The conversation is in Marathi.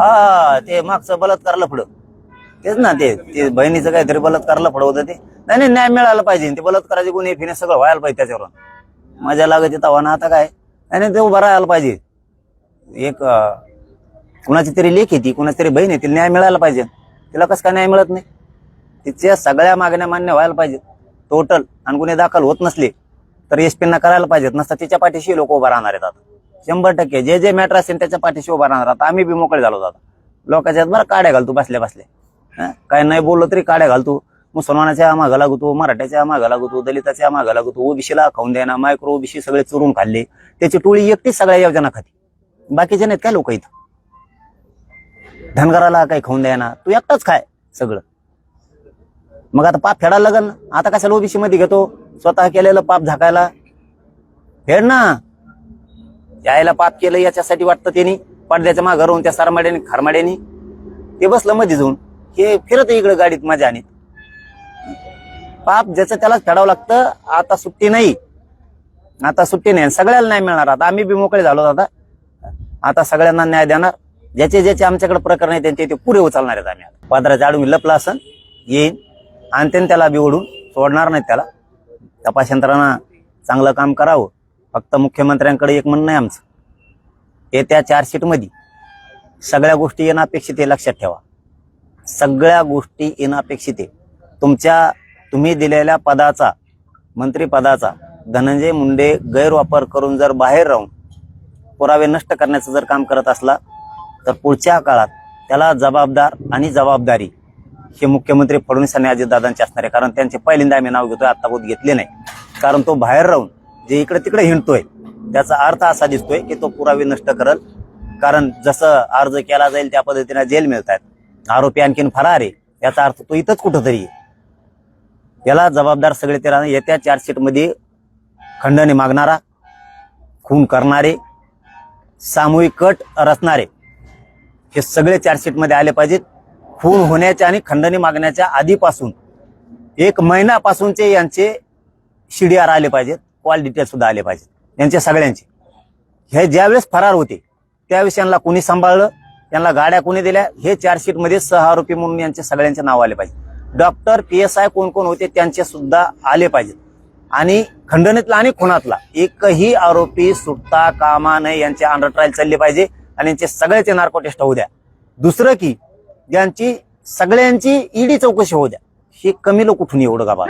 हा ते मागचं बलात्कार लफडं तेच ना ते ते बहिणीचं काहीतरी बलात्कार पुढं होतं ते. नाही नाही न्याय मिळाला पाहिजे. ते बलात्काराचे गुन्हे फिने सगळं व्हायला पाहिजे त्याच्यावर मजा लागत तवा ना आता काय? नाही ते उभा राहायला पाहिजे. एक कुणाची तरी लेख येते ती कुणाची तरी बहीण आहे न्याय मिळायला पाहिजे. तिला कसं काय न्याय मिळत नाही? तिच्या सगळ्या मागण्या मान्य व्हायला पाहिजेत टोटल आणि गुन्हे दाखल होत नसले तर एसपींना करायला पाहिजेत. नसता तिच्या पाठीशी लोक उभा राहणार आहेत आता. शंभर टक्के. जे जे मॅटर असेल त्याच्या पाठीशी उभा राहणार. आता आम्ही बी मोकळे झालो आता. लोकांच्या बरं काड्या घालतो बसल्या बसल्या. काय नाही बोललो तरी काड्या घालतो मुसलमानाच्या मागं लागतो मराठ्याच्या मागा लागतो दलिताच्या मागं लागतो ओबीसीला खाऊन द्याना मायक्रो ओबीसी सगळे चुरून खाल्ले. त्याची टोळी एकटीच सगळ्या योजना खाती. बाकीचे नाहीत काय लोक इथं? धनगराला काही खाऊन द्यायना तू एकटाच खाय सगळं. मग आता पाप फेडायला लागल आता कशाला ओबीसी मध्ये घेतो? स्वतः केलेलं पाप झाकायला. फेड ना. यायला पाप केलं याच्यासाठी वाटतं त्यांनी पडद्याच्या माघार राहून त्या सरमाड्याने खारमाड्याने ते बसलं मध्ये जाऊन हे फिरत इकडे गाडीत मजा आणि पाप ज्याचं त्यालाच फेडावं लागतं आता सुट्टी नाही. आता सुट्टी नाही सगळ्याला नाही मिळणार. आता आम्ही बी मोकळे झालो आता. आता सगळ्यांना न्याय देणार. ज्याचे ज्याचे आमच्याकडे प्रकरण आहे त्यांचे ते पुरे उचलणार आहेत आम्ही आता. पादराच्या आडून लपला असन येईन. आणि त्याला बिवडून सोडणार नाहीत त्याला. तपास यंत्रणा चांगलं काम करावं. फक्त मुख्यमंत्र्यांकडे एक म्हणणं आहे आमचं. येत्या चार्जशीटमध्ये सगळ्या गोष्टी येणं अपेक्षित आहे लक्षात ठेवा. सगळ्या गोष्टी येणं अपेक्षित आहे. तुमच्या तुम्ही दिलेल्या पदाचा मंत्रिपदाचा धनंजय मुंडे गैरवापर करून जर बाहेर राहून पुरावे नष्ट करण्याचं जर काम करत असला तर पुढच्या काळात त्याला जबाबदार आणि जबाबदारी हे मुख्यमंत्री फडणवीस आणि अजितदादांचे असणार आहे. कारण त्यांचे पहिल्यांदा आम्ही नाव घेतोय आताबोध घेतले नाही. कारण तो बाहेर राहून जे इकडे तिकडे हिंडतोय त्याचा अर्थ असा दिसतोय की तो पुरावे नष्ट करल. कारण जसं अर्ज केला जाईल त्या पद्धतीने जेल मिळत आहेत आरोपी आणखीन फरार आहे याचा अर्थ तो इथंच कुठंतरी याला जबाबदार सगळे ते येत्या चार्जशीटमध्ये खंडणी मागणारा खून करणारे सामूहिक कट रचणारे हे सगळे चार्जशीटमध्ये आले पाहिजेत. खून होण्याच्या आणि खंडणी मागण्याच्या आधीपासून एक महिन्यापासूनचे यांचे शिडीआर आले पाहिजेत. कॉल डिटेल सुद्धा आले पाहिजेत. त्यांच्या सगळ्यांचे. हे ज्यावेळेस फरार होते त्यावेळेस यांना कोणी सांभाळलं त्यांना गाड्या कोणी दिल्या हे चार्जशीटमध्ये सह आरोपी म्हणून यांचे सगळ्यांचे नाव आले पाहिजे. डॉक्टर पी एस आय कोण कोण होते त्यांचे सुद्धा आले पाहिजेत. आणि खंडणीतला आणि खुनातला एकही आरोपी सुटता कामा नये यांचे अंडर ट्रायल चालले पाहिजे आणि यांचे सगळ्याचे नार्को टेस्ट होऊ द्या. दुसरं की यांची सगळ्यांची ईडी चौकशी होऊ द्या. हे कमी लोक कुठून एवढं गाबा